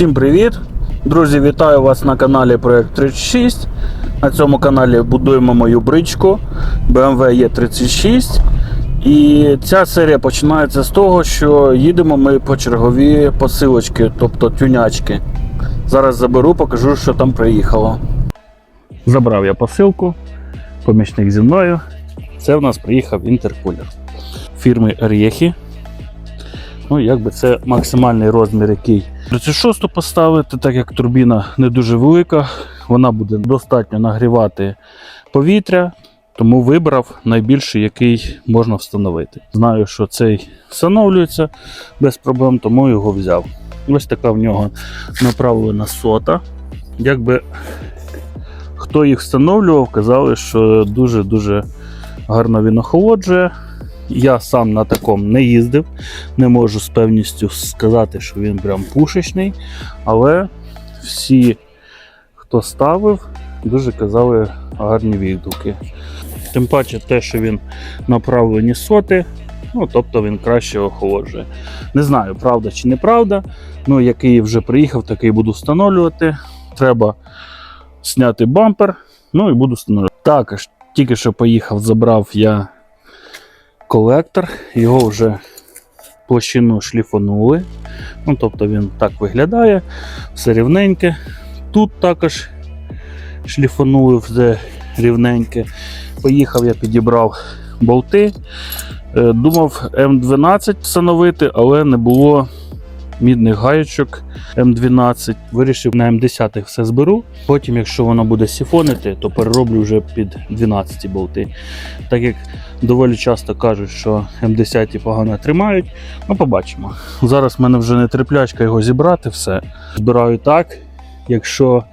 Всім привіт! Друзі, вітаю вас на каналі Проект 36. На цьому каналі будуємо мою бричку BMW E36. І ця серія починається з того, що їдемо ми по чергові посилочки, тобто тюнячки. Зараз заберу, покажу, що там приїхало. Забрав я посилку, помічник зі мною. Це в нас приїхав інтеркулер фірми Орєхі. Ну, якби це максимальний розмір, який 36 поставити, так як турбіна не дуже велика, вона буде достатньо нагрівати повітря, тому вибрав найбільший, який можна встановити. Знаю, що цей встановлюється без проблем, тому його взяв. Ось така в нього направлена сота. Якби хто їх встановлював, казали, що дуже-дуже гарно він охолоджує. Я сам на такому не їздив, не можу з певністю сказати, що він прям пушечний, але всі, хто ставив, дуже казали гарні відгуки. Тим паче те, що він направлені соти, ну тобто він краще охолоджує. Не знаю, правда чи неправда. Ну, який вже приїхав, такий буду встановлювати. Треба зняти бампер, ну і буду встановлювати. Також тільки що поїхав, забрав я колектор, його вже площину шліфонули. Ну, тобто він так виглядає, все рівненьке. Тут також шліфонули все рівненьке. Поїхав, я підібрав болти. Е, Думав М12 встановити, але не було мідних гаєчок М12. Вирішив на М10 все зберу. Потім, якщо воно буде сіфонити, то перероблю вже під 12 болти. Так як доволі часто кажуть, що М10 погано тримають. Ну, побачимо. Зараз в мене вже не терплячка його зібрати все. Збираю так. Якщо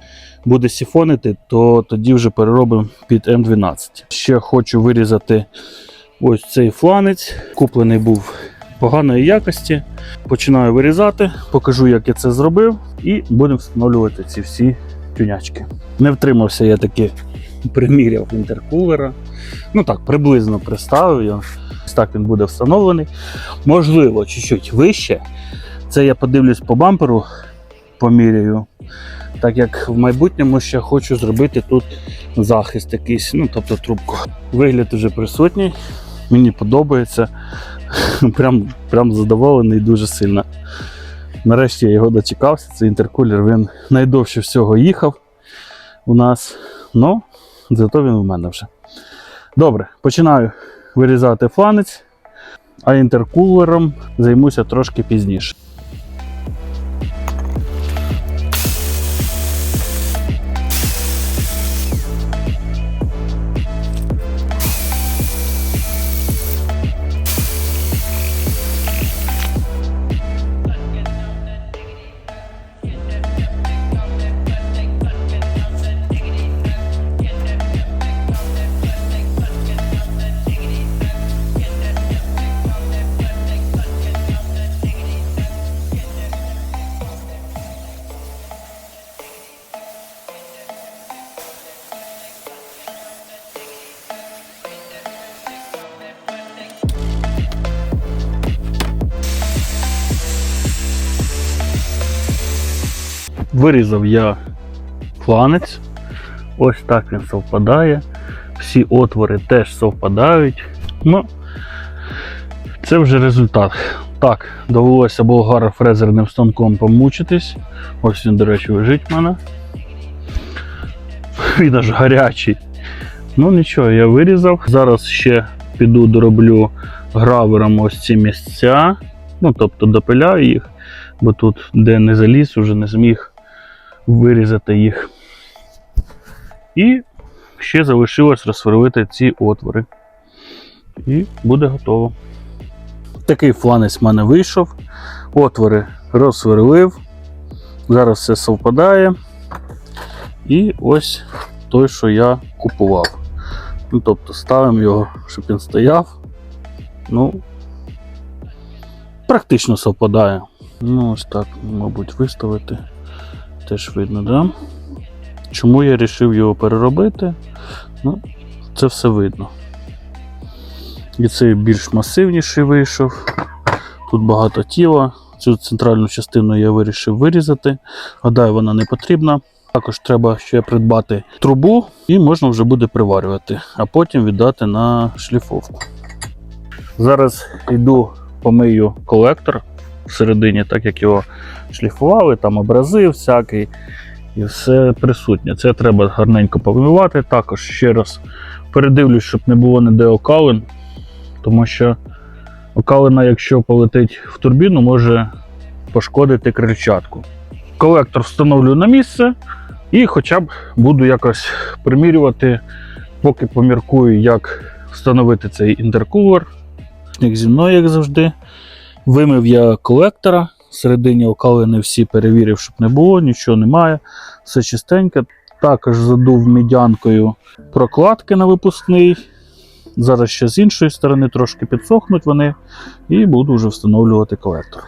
буде сіфонити, то тоді вже переробимо під М12. Ще хочу вирізати ось цей фланець. Куплений був поганої якості. Починаю вирізати, покажу, як я це зробив, і будемо встановлювати ці всі тюнячки. Не втримався я таки приміряв інтеркулера. Ну так, приблизно представив його. Так він буде встановлений. Можливо, чуть-чуть вище. Це я подивлюсь по бамперу, поміряю. Так як в майбутньому ще хочу зробити тут захист якийсь, ну тобто трубку. Вигляд вже присутній, мені подобається. Прям, прям задоволений дуже сильно. Нарешті я його дочекався. Цей інтеркулер він найдовше всього їхав у нас. Ну, зато він у мене вже. Добре, починаю вирізати фланець, а інтеркулером займуся трошки пізніше. Вирізав я фланець. Ось так він совпадає. Всі отвори теж совпадають. Ну, це вже результат. Так, довелося болгаро-фрезерним станком помучитись. Ось він, до речі, лежить в мене. Він аж гарячий. Ну нічого, я вирізав. Зараз ще піду дороблю гравером ось ці місця. Ну, тобто допиляю їх, бо тут, де не заліз, вже не зміг вирізати їх. І ще залишилось розсверлити ці отвори. І буде готово. Такий фланець в мене вийшов. Отвори розсверлив. Зараз все совпадає. І ось той, що я купував. Ну, тобто ставимо його, щоб він стояв. Ну, практично совпадає. Ну, ось так, мабуть, виставити. Теж видно, да? Чому я вирішив його переробити? Ну, це все видно. І цей більш масивніший вийшов. Тут багато тіла, Цю центральну частину я вирішив вирізати. Гадаю, вона не потрібна. Також треба ще придбати трубу і можна вже буде приварювати, а потім віддати на шліфовку. Зараз йду помию колектор всередині, так як його шліфували, там абразив всякий і все присутнє. Це треба гарненько помивати. Також ще раз передивлюсь, щоб не було ніде окалин, тому що окалина, якщо полетить в турбіну, може пошкодити крильчатку. Колектор встановлю на місце і хоча б буду якось примірювати, поки поміркую, як встановити цей інтеркулер. Як зі мною, як завжди. Вимив я колектора. Всередині окалини всі перевірив, щоб не було, нічого немає. Все чистеньке. Також задув мідянкою прокладки на випускний. Зараз ще з іншої сторони трошки підсохнуть вони, і буду вже встановлювати колектор.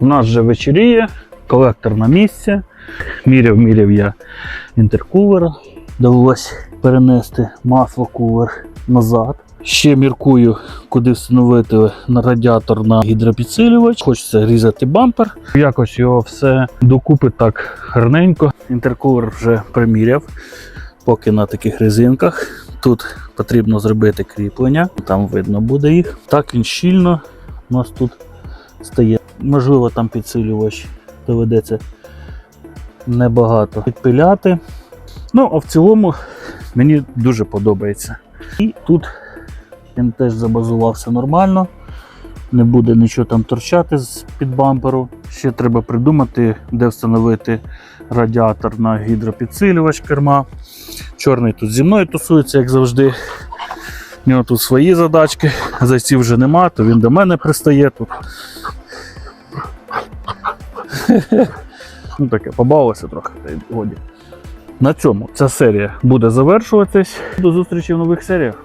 У нас вже вечеріє, колектор на місці. Міряв, міряв я інтеркулер. Довелось перенести масло кулер назад. Ще міркую, куди встановити радіатор на гідропідсилювач. Хочеться різати бампер. Якось його все докупи так гарненько. Інтеркулер вже приміряв, поки на таких резинках. Тут потрібно зробити кріплення, там видно буде їх. Так він щільно у нас тут стає. Можливо, там підсилювач доведеться небагато підпиляти. Ну, а в цілому мені дуже подобається. І тут він теж забазувався нормально. Не буде нічого там торчати з під бамперу. Ще треба придумати, де встановити радіатор на гідропідсилювач керма. Чорний тут зі мною тусується, як завжди. У нього тут свої задачки. Зайців вже нема, то він до мене пристає тут. Ну таке, побавилося трохи, та й годі. На цьому ця серія буде завершуватись. До зустрічі в нових серіях.